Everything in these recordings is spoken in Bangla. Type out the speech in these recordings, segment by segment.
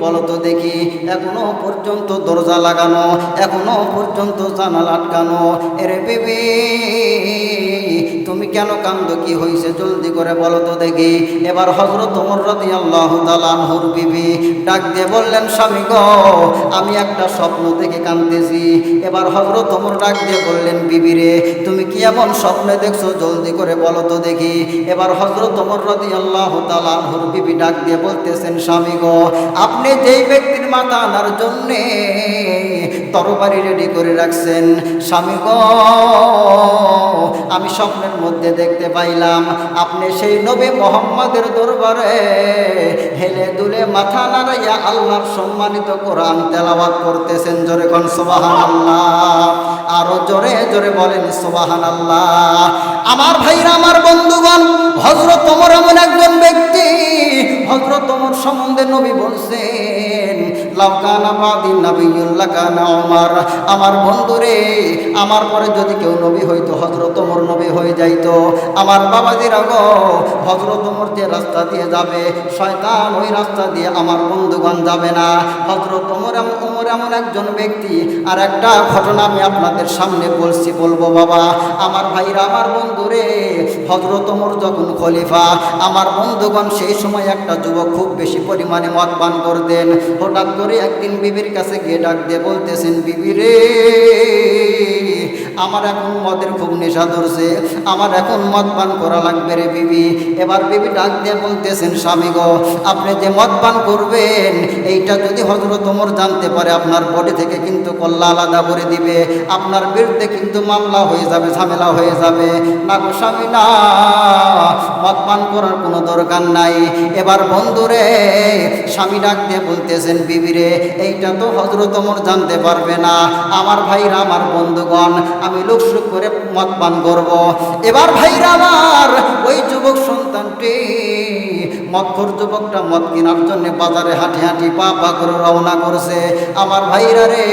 বলো তো দেখি এখনও পর্যন্ত দরজা লাগানো এখনও পর্যন্ত জানাল আটকানো। এর বিবি। তুমি কেন কান্দ? কি হয়েছে জলদি করে বলো তো দেখি। এবার হজরত ওমর রাদি আল্লাহ তালানহুর বিবি ডাক দিয়ে বললেন, স্বামী গো, আমি একটা স্বপ্ন দেখে কাঁদতেছি। এবার হজরত ওমর ডাক দিয়ে বললেন, বিবি রে, তুমি কি এমন স্বপ্নে দেখছ? জলদি করে বলো তো দেখি। এবার হজরত ওমর রাদি আল্লাহ তালানহুর বিবি ডাক দিয়ে বলতেছেন, স্বামী গো, আপনি যেই ব্যক্তির মাথা আনার জন্যে তরবারি রেডি করে রাখছেন। স্বামী গো, আমি স্বপ্নের মধ্যে দেখতে পাইলাম, আপনি সেই নবী মোহাম্মদের দরবারে হেলে দুলে মাথা নাড়াইয়া আল্লাহর সম্মানিত কোরআন তেলাবাদ করতেছেন। জোরে কোন সোবাহান আল্লাহ আরও জোরে জোরে বলেন সোবাহান আল্লাহ আমার ভাইরা, আমার বন্ধুগণ হজরত ওমর এমন একজন ব্যক্তি হজরত সম্বন্ধে নবী বলছেন আমার বন্ধুরে, আমার পরে যদি কেউ নবী হইতো হজরত ওমর নবী হয়ে যাইতো। আমার বাবাজিরা গো হজরত ওমর যে রাস্তা দিয়ে যাবে, শয়তান ওই রাস্তা দিয়ে আমার বন্ধুগণ যাবে না। হজরত ওমর ওমর এমন একজন ব্যক্তি, আর একটা ঘটনা আমি আপনাদের সামনে বলছি, বলব বাবা। আমার ভাইরা, আমার বন্ধুরে হজরত ওমর যখন খলিফা, আমার বন্ধুগণ সেই সময় একটা যুবক খুব বেশি পরিমাণে মদ পান করতেন। হঠাৎ করে একদিন বিবির কাছে গিয়ে ডাক দিয়ে বলতেছেন বিবি রে আমার এখন মদের খুব নেশা ধরছে। আমার এখন মদ পান করা লাগবে রে বিবি। এবার বিবি ডাক দিয়ে বলতেছেন, স্বামী গো, আপনি যে মদ পান করবেন, এইটা যদি হজরত ওমর জানতে পারে, আপনার বডি থেকে কিন্তু কল্লা আলাদা করে দিবে। আপনার বিরুদ্ধে কিন্তু মামলা হয়ে যাবে, ঝামেলা হয়ে যাবে। না গো স্বামী, না। মদ পান করার কোনো দরকার নাই। এবার বন্ধুরে, স্বামী ডাক দিয়ে বলতেছেন বিবিরে এইটা তো হজরত ওমর জানতে পারবে না। আমার ভাইরা, আমার বন্ধুগণ আমি লুকসুক করে মত পান করব। এবার ভাইরা আমার ওই যুবক সন্তানটি মদখোর যুবকটা মদ কেনার জন্য বাজারে হাঁটি হাঁটি পা পা করে রওনা করছে। আমার ভাইরা রে,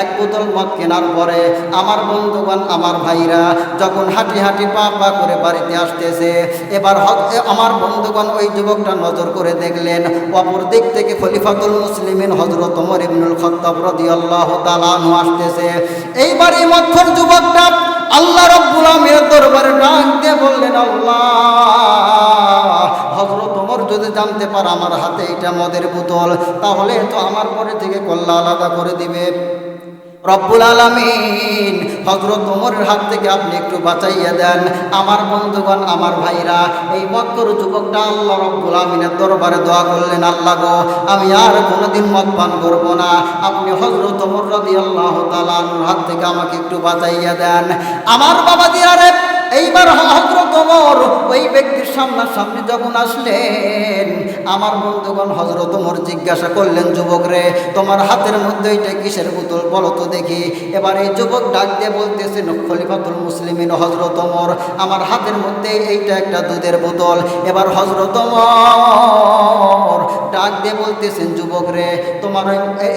এক বোতল মদ কেনার পরে আমার বন্ধুগণ, আমার ভাইরা যখন হাঁটি হাঁটি পা পা করে বাড়িতে আসতেছে, এবার আমার বন্ধুগণ ওই যুবকটা নজর করে দেখলেন অপর দিক থেকে খলিফাতুল মুসলিমিন হজরত ওমর ইবনুল খত্তাব রাদিয়াল্লাহু তাআলা আনহু আসতেছে। এইবার এই মদখোর যুবকটা আল্লাহ রব্বুল আমিনের দরবারে ডাক দিয়ে বললেন, আল্লাহ যদি জানতে পারে আমার হাতে এটা মদের বোতল, তাহলে তো আমার পরে থেকে কল্লা আলাদা করে দিবে। রব্বুল আলামিন হজরত ওমরের হাত থেকে আপনি একটু বাঁচাইয়া দেন। আমার বন্ধুগণ, আমার ভাইরা, এই মক্কর যুবকটা আল্লাহ রব্বুল আমিনের দরবারে দোয়া করলেন, আল্লাহ গো, আমি আর কোনোদিন মদ পান করব না। আপনি হজরত ওমর রাদি আল্লাহ তালার হাত থেকে আমাকে একটু বাঁচাইয়া দেন। আমার বাবা দিয়ারে এইবার হজরত ওমর ওই ব্যক্তির সামনাসামনি যখন আসলেন আমার বন্ধুগণ হজরত ওমর জিজ্ঞাসা করলেন, যুবক রে, তোমার হাতের মধ্যে এটা কিসের বোতল বলো তো দেখি। এবার এই যুবক ডাক দিয়ে বলতেছেন খলিফাতুল মুসলিমিন হজরত ওমর আমার হাতের মধ্যে এইটা একটা দুধের বোতল এবার হজরত ডাক দিয়ে বলতেছেন, যুবক রে, তোমার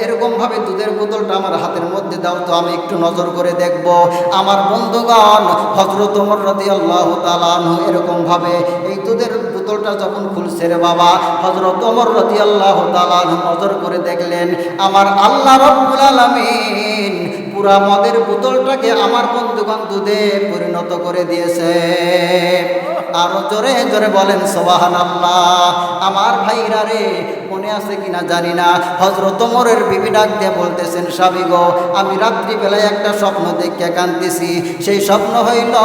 এরকমভাবে দুধের বোতলটা আমার হাতের মধ্যে দাও তো, আমি একটু নজর করে দেখব। আমার বন্ধুগণ হজরত ওমর রাদি আল্লাহ তালানহ এরকমভাবে এই দুধের বোতলটা যখন খুলছে রে বাবা হজরত অমর রতি আল্লাহ তালানহ নজর করে দেখলেন, আমার আল্লাহ রব্বুল আলমিন পুরা মদের বোতলটাকে আমার বন্ধুগণ দুধে পরিণত করে দিয়েছে। আরও জোরে জোরে বলেন সোবাহান আল্লাহ আমার ভাইরা রে মনে আছে কিনা জানি না। হজরত ওমরের বিবি ডাক দিয়ে বলতেছেন, স্বামী আমি রাত্রিবেলায় একটা স্বপ্ন দেখে কান্দিছি সেই স্বপ্ন হইল,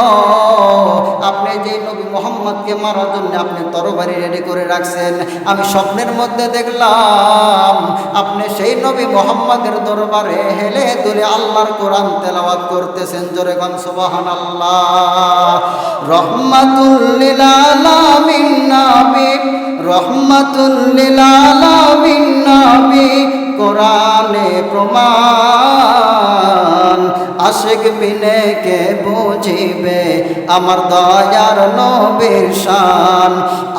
আপনি যে নবী মোহাম্মদকে মারার জন্য আপনি তরবারি রেডি করে রাখছেন, আমি স্বপ্নের মধ্যে দেখলাম, আপনি সেই নবী মোহাম্মদের দরবারে হেলে দুলে আল্লাহর কোরআন তেলাওয়াত করতেছেন। জোরে গান সুবাহান আল্লাহ রহমাতুল্লিল আলামিন নবী রহমাতুল্লিল আলামিন নবী, কোরআনে প্রমাণ। আশিক বিনে কে বুঝিবে আমার দয়ার নবীর শান?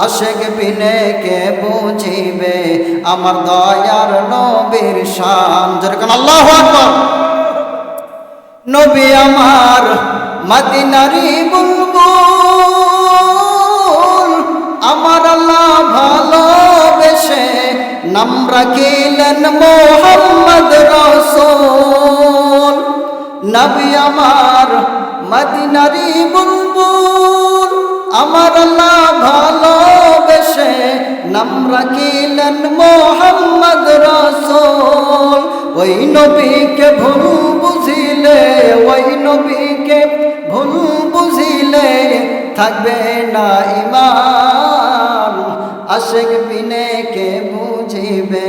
আশিক বিনে কে বুঝিবে আমার দয়ার নবীর শান? যেরকম আল্লাহু নবী আমার মদিনারি বুলবুল আমার আল্লাহ ভালোবেসে নাম রাখিলেন মোহাম্মদ রসুল। নবী আমার মদিনারি বুলবুল। আমার আল্লাহ ভালোবেসে নাম রাখিলেন মোহাম্মদ রসুল। ওই নবীকে ভুল বুঝিলে, ওই নবীকে ভুল বুঝিলে থাকবে না ইমান। আশেক বিনে কে বুঝিবে?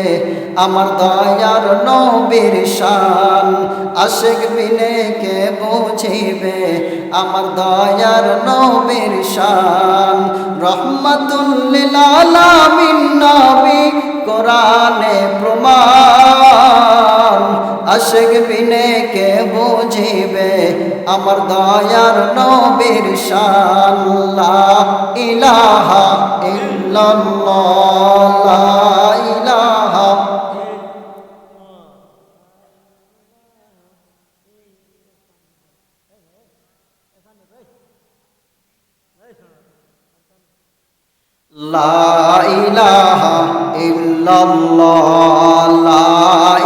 আমার দয়ার নবীর শান। আশেক বিনে কে বুঝিবে? আমার দয়ার নবীর শান। রহমাতুল্লিল নবী কোরআনে প্রমাণ। আশেক বিনে কে বুঝিবে? আমার দয়ার নবীর শান। ইলাহা ইলাহা লা ইলাহা ইল্লাল্লাহ লা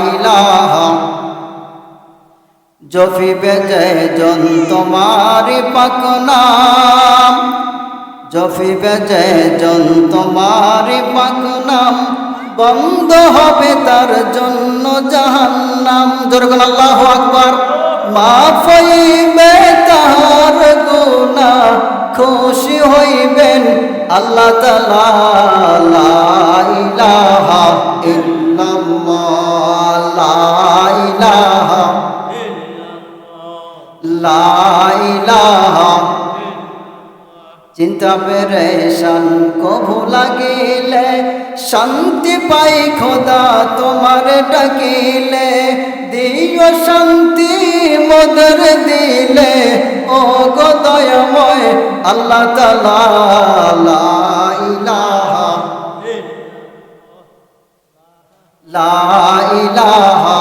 ইলাহা। জফিবে জয় জন তোমারি পাক নাম জফিবে বেজে জন তোমারি পাক নাম বন্ধ হবে তার জন্য জাহান্নাম। জোরগুন আল্লাহ আকবার। মাফ হইবে তাহার গুনা খুশি হইবেন আল্লাহ তাআলা, লা ইলাহা ইল্লাল্লাহ চিন্তা পেরেশান কভু লাগিলে শান্তি পাই খোদা তোমার ডাকিলে। দিও শান্তি মদর দিলে ও গো দয়াময় আল্লাহ তালা লা ইলাহা। লা ইলাহা।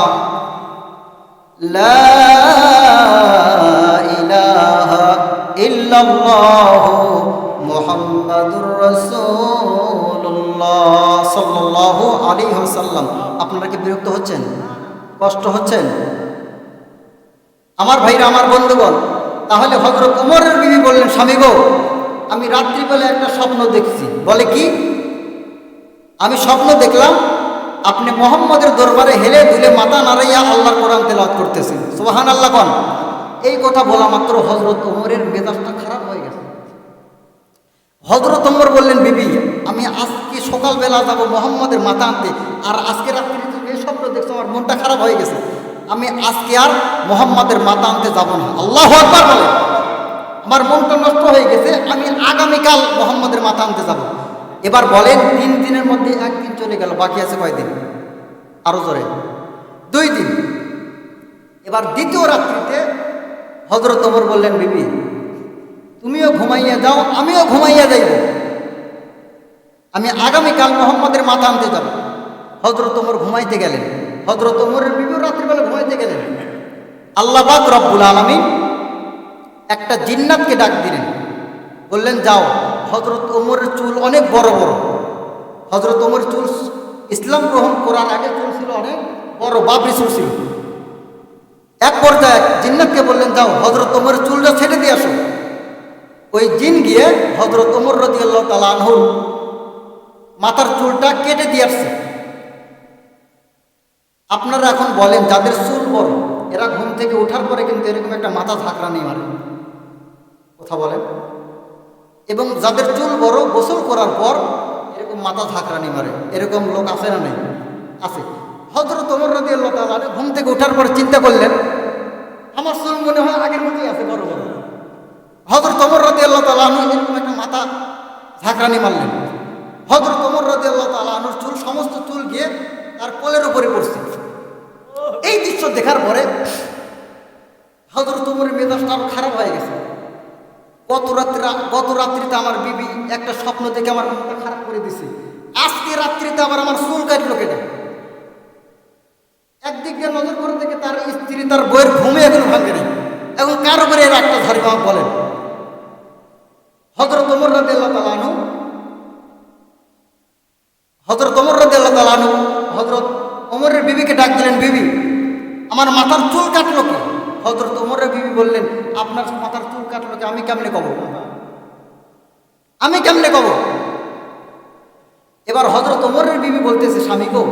আলাইহি ওয়াসাল্লাম, আপনারা কি বিরক্ত হচ্ছেন? কষ্ট হচ্ছেন? আমার ভাইরা, আমার বন্ধুগণ, তাহলে হযরত ওমরের বিবি বললেন, স্বামী গো, আমি রাত্রিবেলা একটা স্বপ্ন দেখছি। বলে কি? আমি স্বপ্ন দেখলাম, আপনি মোহাম্মদের দরবারে হেলে দুলে মাথা নাড়াইয়া আল্লাহর কোরআন তেলাওয়াত করতেছেন। সোহান আল্লাহ কন। এই কথা বলা মাত্র হজরত ওমরের মেজাজটা খারাপ হয়ে গেছে। হজরত ওমর বললেন, বিবি, আমি আজকে সকালবেলা যাব মোহাম্মদের মাথা আনতে, আর আজকে রাত্রি তুমি এই স্বপ্ন দেখছ, আমার মনটা খারাপ হয়ে গেছে। আমি আজকে আর মোহাম্মদের মাথা আনতে যাব না। আল্লাহ আকবার বলে। আমার মনটা নষ্ট হয়ে গেছে, আমি আগামীকাল মোহাম্মদের মাথা আনতে যাব। এবার বলেন, তিন দিনের মধ্যে একদিন চলে গেল, বাকি আছে কয়দিন আরও জোরে। দুই দিন। এবার দ্বিতীয় রাত্রিতে হজরত ওমর বললেন, বিবি তুমিও ঘুমাইয়া যাও, আমিও ঘুমাইয়া যাইব। আমি আগামীকাল মোহাম্মদের মাথা আনতে যাব। হজরত ওমর ঘুমাইতে গেলেন। হজরত ওমরের বিবিও রাত্রিবেলা ঘুমাইতে গেলেন। আল্লাহ পাক রব্বুল আলমিন একটা জিন্নাতকে ডাক দিলেন। বললেন, যাও হজরত ওমরের চুল অনেক বড় বড়। হজরত ওমর চুল ইসলাম গ্রহণ কোরআন আগে চুল ছিল অনেক বড়, বাবরি চুল ছিল। এক পর্যায়ে জিন্নাতকে বললেন, যাও হজরত ওমরের চুলটা ছেড়ে দিয়ে আসো। ওই জিন গিয়ে হজরত ওমর রদি আল্লাহ তালা আনহুর মাথার চুলটা কেটে দিয়ে আসছে। আপনারা এখন বলেন, যাদের চুল বড়, এরা ঘুম থেকে ওঠার পরে কিন্তু এরকম একটা মাথা ঝাঁকড়া নেই মারে। কথা বলেন। এবং যাদের চুল বড়, গোসল করার পর এরকম মাথা ঝাঁকড়ানি মারে। এরকম লোক আছে না নেই? আছে। হজরত ওমর রদি আল্লাহ তালা ঘুম থেকে ওঠার পর চিন্তা করলেন, আমার চুল মনে হয় আগের মতোই আছে, বড় বড়। হজরত ওমর রদি আল্লাহ তালা এরকম একটা মাথা ঝাঁকড়ানি মারলেন। হজরত ওমর রদি আল্লাহ তালা আনুর চুল, সমস্ত চুল গিয়ে তার কোলের উপরে পড়ছে। এই দৃশ্য দেখার পরে হজরত ওমরের মেজাজটা আরও খারাপ হয়ে গেছে। গত রাত্রি, গত রাত্রিতে আমার বিবি একটা স্বপ্ন দেখে আমার মনটা খারাপ করে দিছে। আজকে রাত্রিতে আবার আমার চুল কাটলো কেটে একদিক দিয়ে নজর করে দেখে তার স্ত্রী তার বইয়ের ঘুমে এখনও ভাঙে এখন কার উপরে এর একটা বাবা বলেন। হজরত ওমর রাদি আল্লাহ তালানু হজরত ওমর রাদি আল্লাহ তালানু ওমরের বিবিকে ডাক দিলেন, বিবি, আমার মাথার চুল কাটলো কি? হজরত ওমরের বিবি বললেন, আপনার মাথার চুল কাটলো কি? আমি কেমনে কব আমি কেমনে কব এবার হজরত ওমরের বিবি বলতেছে, স্বামী গো,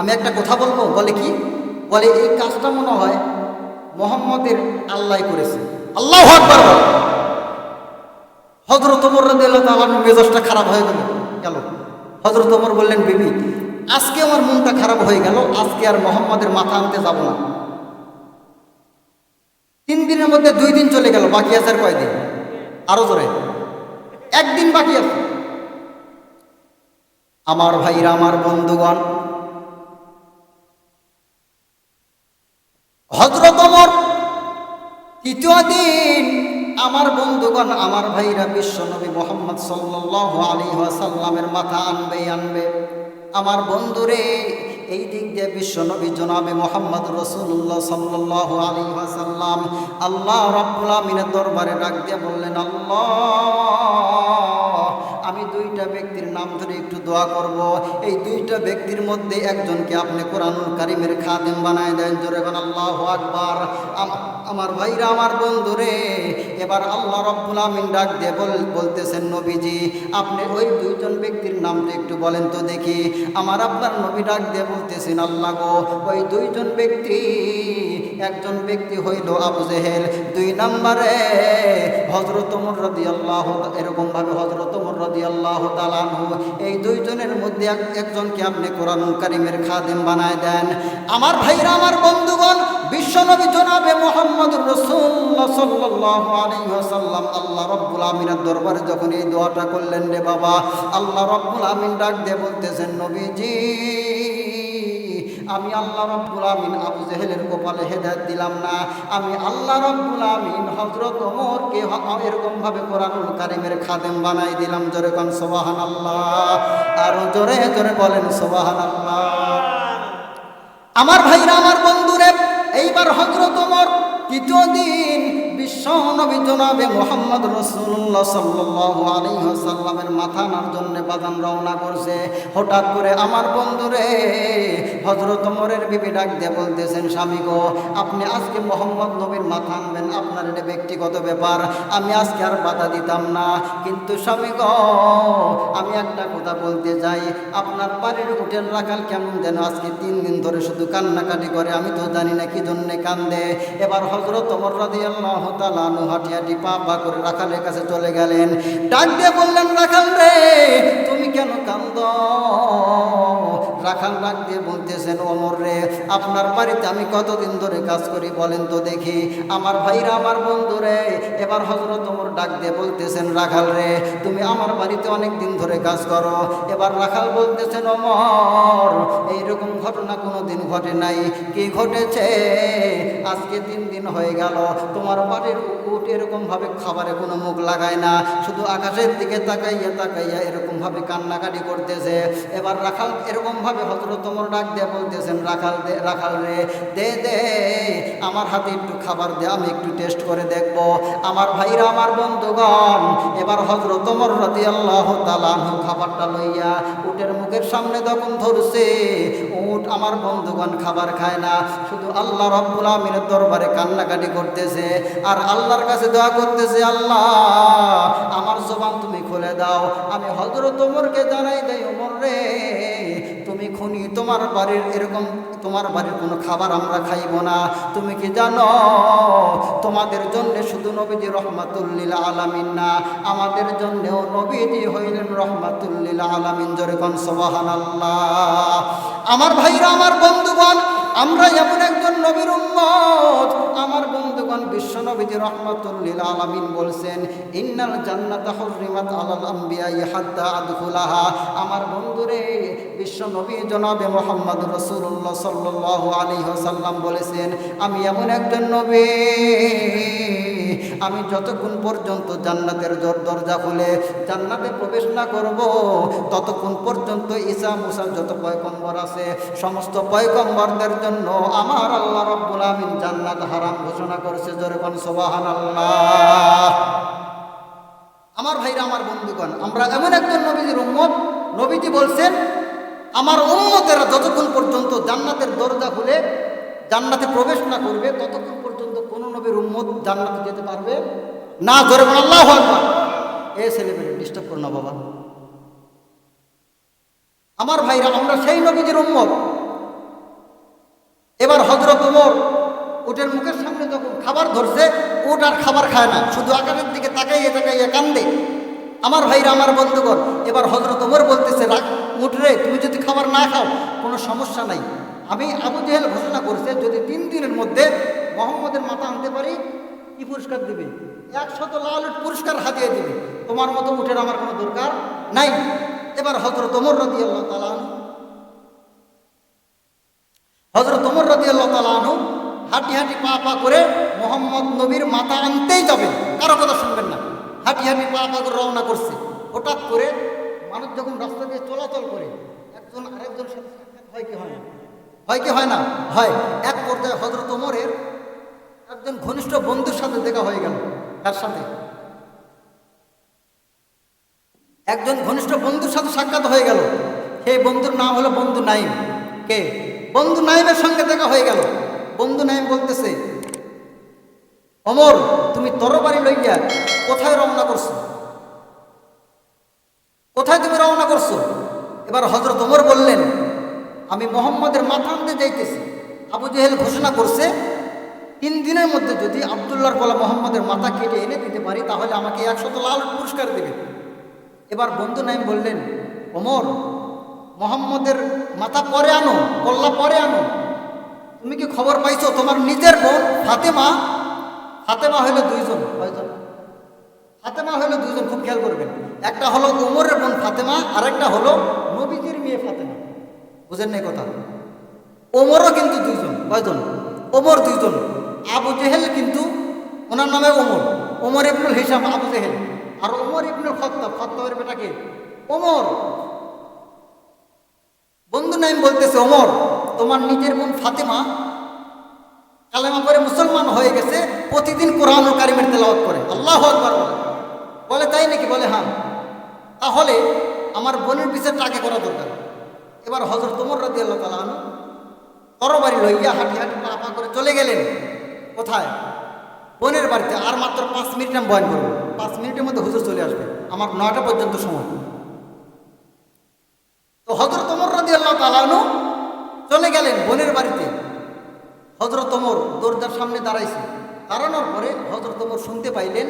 আমি একটা কথা বলব। বলে কি? বলে, এই কাজটা মনে হয় মোহাম্মদের আল্লাহ করেছে। আল্লাহ আকবার। হজরত ওমর রাদিয়াল্লাহু তাআলার মেজাজটা খারাপ হয়ে গেল গেল। হজরত ওমর বললেন, বিবি, আজকে আমার মনটা খারাপ হয়ে গেল, আজকে আর মোহাম্মদের মাথা আনতে যাব না। তিন দিনের মধ্যে দুই দিন চলে গেল, বাকি আছে আর কয়দিন? আরও জোরে। একদিন বাকি আছে। আমার ভাইরা, আমার বন্ধুগণ হজরত ওমর তৃতীয় দিন আমার বন্ধুগণ, আমার ভাইরা বিশ্বনবী মোহাম্মদ সাল্লাহ আলী সাল্লামের মাথা আনবে আনবে। আমার বন্ধুরে, এই দিক দিয়ে বিশ্বনবী জনাবে মোহাম্মদ রসুল্লাহ সাল্লাহ আলী আল্লাহ রব্বুল দরবারে ডাক দিয়ে বললেন, আল্লাহ, আমি দুইটা ব্যক্তির নাম ধরে একটু দোয়া করব। এই দুইটা ব্যক্তির মধ্যে একজনকে আপনি কোরআনুল কারিমের খাদেম বানায় দেন। জোরে আল্লাহ আকবার। আম- আমার ভাইরা, আমার বন্ধুরে। এবার আল্লাহ রব্বুল আমিন ডাক দিয়ে বল, বলতেছেন, নবীজি, আপনি ওই দুইজন ব্যক্তির নাম নামটা একটু বলেন তো দেখি। আমার আপনার নবী ডাক দিয়ে বলতেছেন, আল্লাহ গো, ওই দুইজন ব্যক্তি, একজন ব্যক্তি হইল আবু জেহেল, দুই নম্বরে হজরত উমর রদি আল্লাহ এরকম ভাবে হজরত উমর রদি আল্লাহ তালানহু এই দুইজনের মধ্যে এক- একজনকে আপনি কোরআন কারিমের খাদেম বানায় দেন। আমার ভাইরা, আমার বন্ধুগণ বিশ্বনবী জনাবে মোহাম্মদ রসুল্লাহ সাল্লাহ আলাইহি ওয়াসাল্লাম, আল্লাহ রব্বুল আমিনের দরবারে যখন এই দোয়াটা করলেন রে বাবা, আল্লাহ রব্বুল আমিন ডাক দিয়ে বলতেছেন, নবীজি, আমি আল্লাহ রব্বুল আমিন আবু জেহেলের কপালে হেদায়ত দিলাম না। আমি আল্লাহ রব্বুল আমিন হজরত ওমরকে এরকমভাবে কোরআনুল কারিমের খাদেম বানাই দিলাম, জোরে কন সোবাহান আল্লাহ আরও জোরে জোরে বলেন সোবাহান আল্লাহ আমার ভাইরা, আমার বন্ধুরে এইবার হজরত ওমর তৃতীয় দিন বিশ্ব নবী জনাবে মোহাম্মদ সাল্লামের মাথা রওনা করছে। হঠাৎ করে আমার হজরত আজকে নবীর মাথা আপনার এটা ব্যক্তিগত ব্যাপার। আমি আজকে আর বাধা দিতাম না। কিন্তু স্বামী গো, আমি একটা কথা বলতে যাই আপনার বাড়ির উঠেন রাখাল কেমন যেন আজকে তিন দিন ধরে শুধু কান্নাকাটি করে, আমি তো জানি না কি জন্যে কান্দে। এবার হজরত রাদিয়াল্লাহু তাআলা হাটিয়াটি হাঁটি হাঁটি পা পা করে রাখালের কাছে চলে গেলেন। ডাক দিয়ে বললেন, রাখাল রে, তুমি কেন কান্দ? রাখাল ডাক দিয়ে বলতেছেন অমর রে, আপনার বাড়িতে আমি কতদিন ধরে কাজ করি বলেন তো দেখি। আমার ভাইরা, আমার বন্ধু রে। এবার হজরত ওমর ডাক দিয়ে বলতেছেন, রাখাল রে, তুমি আমার বাড়িতে অনেক দিন ধরে কাজ করো। এবার রাখাল বলতেছেন অমর এইরকম ঘটনা কোনো দিন ঘটে নাই। কি ঘটেছে? আজকে তিন দিন হয়ে গেল। তোমার বাড়ির উট এরকমভাবে খাবারে কোনো মুখ লাগায় না। শুধু আকাশের দিকে তাকাইয়া তাকাইয়া এরকমভাবে কান্নাকাটি করতেছে। এবার রাখাল এরকম ভাবে হজরত তোমার ডাক দিয়ে বলতেছেন, রাখাল দে, রাখাল রে, দে দে, আমার হাতে একটু খাবার দে, আমি একটু টেস্ট করে দেখব। আমার ভাইরা, আমার বন্ধুগণ, এবার হজরত তোমার রাতি আল্লাহ তালানহু খাবারটা লইয়া উটের মুখের সামনে তখন ধরছে, উট আমার বন্ধুগণ খাবার খায় না, শুধু আল্লাহ রব্বুল আমিনের দরবারে কান্নাকাটি করতেছে, আর আল্লাহর কাছে দোয়া করতেছে, আল্লাহ, আমার জবান তুমি খুলে দাও। আমি হজরত ওমরকে জানাই দেই, ওমর রে খুনি তোমার বাড়ির এরকম, তোমার বাড়ির কোনো খাবার আমরা খাইব না। তুমি কি জানো? তোমাদের জন্যে শুধু নবীজি রহমাতুল্লিল আলামিন না, আমাদের জন্যেও নবীজি হইলেন রহমাতুল্লিল আলামিন। জোরে কন সোবাহান আল্লাহ আমার ভাইরা, আমার বন্ধুগণ, আমরা এমন একজন নবীর উম্মত। আমার বন্ধুগণ বিশ্ব নবীজি রহমাতুল্লিল আলামিন বলছেন, ইন্নাল জান্নাত হরিমাত আলাল আম্বিয়া হাত্তা আদখুলাহা। আমার বন্ধুরে, বিশ্বনবী জনাবে মোহাম্মদ রসুল্লাহ ওয়াসাল্লাম বলেছেন, আমি এমন একজন নবী আমি যতক্ষণ পর্যন্ত জান্নাতের দর দরজা খুলে জান্নাতে প্রবেশ না করব, ততক্ষণ পর্যন্ত ঈসা মুসা যত পয়কম্বর আছে, সমস্ত পয়কম্বরদের জন্য আমার আল্লাহ রব্বুল আমিন জান্নাত হারাম ঘোষণা করেছে। জোরেবন সোবাহান আল্লাহ আমার ভাইরা, আমার বন্ধুগণ, আমরা এমন একজন নবীজির উম্মত। নবীজি বলছেন, আমার উন্মতেরা যতক্ষণ পর্যন্ত জান্নাতের দরজা খুলে জান্নাতে প্রবেশ না করবে, ততক্ষণ কোন নবীর উম্মত জান্নাতে যেতে পারবে? না ধরে বলেন আল্লাহ আকবার। এ ছেলেমেয়ে ডিস্টার্ব করো না বাবা। আমার ভাইরা, আমরা সেই নবীজির উম্মত। এবার হজরত ওমর উটের মুখের সামনে যখন খাবার ধরছে, উট আর খাবার খায় না, শুধু আকাশের দিকে তাকাইয়ে তাকাইয়ে কান্দে। আমার ভাইরা, আমার বন্ধুগণ, এবার হজরত ওমর বলতেছে রাখ উঠ রে, তুমি যদি খাবার না খাও, কোনো সমস্যা নাই। আমি আবু জেহেল ঘোষণা করছে, যদি তিন দিনের মধ্যে মোহাম্মদের মাথা আনতে পারি, কি পুরস্কার দিবে? একশত লাল পুরস্কার হাতিয়ে দিবে। তোমার মতো উঠের আমার কোনো দরকার নাই। এবার হজরত ওমর রদি আল্লাহ তালা হজরত ওমর রদি আল্লাহ তালু হাঁটি হাঁটি পা পা করে মোহাম্মদ নবীর মাথা আনতেই যাবে। কারও কথা শুনবেন না। হাঁটি হাঁটি পা পা করে রওনা করছে। হঠাৎ করে মানুষ যখন রাস্তা দিয়ে চলাচল করে, একজন আরেকজন সাথে সাক্ষাৎ হয় কি হয় না? হয় কি হয় না? হয়। এক পর্যায়ে হজরত ওমরের একজন ঘনিষ্ঠ বন্ধুর সাথে দেখা হয়ে গেল, তার সাথে। একজন ঘনিষ্ঠ বন্ধুর সাথে সাক্ষাৎ হয়ে গেল। সেই বন্ধুর নাম হলো বন্ধু নাইম। কে? বন্ধু নাইমের সঙ্গে দেখা হয়ে গেল। বন্ধু নাইম বলতেছে, অমর, তুমি তরবারি লইয়া কোথায় রওনা করছ? কোথায় তুমি রওনা করছ? এবার হজরত ওমর বললেন, আমি মোহাম্মদের মাথা আনতে যাইতেছি। আবু জেহেল ঘোষণা করছে তিন দিনের মধ্যে যদি আবদুল্লাহর বলা মোহাম্মদের মাথা কেটে এনে দিতে পারি, তাহলে আমাকে একশত লাল পুরস্কার দেবে। এবার বন্ধু নাইম বললেন, ওমর, মোহাম্মদের মাথা পরে আনো কল্লা পরে আনো। তুমি কি খবর পাইছো? তোমার নিজের বোন ফাতেমা ফাতেমা হইল দুইজন, কয়জন? ফাতেমা হইল দুইজন, খুব খেয়াল করবেন। একটা হলো ওমরের বোন ফাতেমা আর একটা হলো নবীজির মেয়ে ফাতেমা। বুঝেন নাই কথা? ওমরও কিন্তু দুইজন, কয়জন? ওমর দুইজন। আবু জেহেল কিন্তু ওনার নামে ওমর। ওমর ইবনুল হিসাম, আবু জেহেল। আর ওমর ইবনুল খত্তাব, খত্তাবের বেটাকে ওমর। বন্ধু নাইম বলতেছে, ওমর, তোমার নিজের বোন ফাতেমা কালেমা পরে মুসলমান হয়ে গেছে, প্রতিদিন কোরআন ও কারিমের তেলাওয়াত করে। আল্লাহ আকবার বলে। তাই নাকি? বলে হ্যাঁ। তাহলে আমার বোনের পিছের টাকে করা দরকার। এবার হজরত তোমর রাদি আল্লাহ তালা তরবারি লইয়া হাঁটি হাঁটি পা করে চলে গেলেন। কোথায়? বোনের বাড়িতে আর মাত্র পাঁচ মিনিট আমি বয়ন করব। পাঁচ মিনিটের মধ্যে হুজুর চলে আসবে। আমার নয়টা পর্যন্ত সময়। তো হজরত ওমর রাদি আল্লাহ তালানু চলে গেলেন বোনের বাড়িতে। হজরত ওমর দরজার সামনে দাঁড়াইছে। দাঁড়ানোর পরে হজরত ওমর শুনতে পাইলেন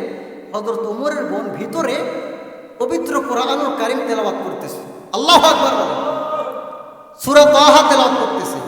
হজরত ওমরের বোন ভিতরে পবিত্র কোরআনুল কারিম তেলাওয়াত করতেছে। আল্লাহ আকবর সুরা তাহা করতেছে।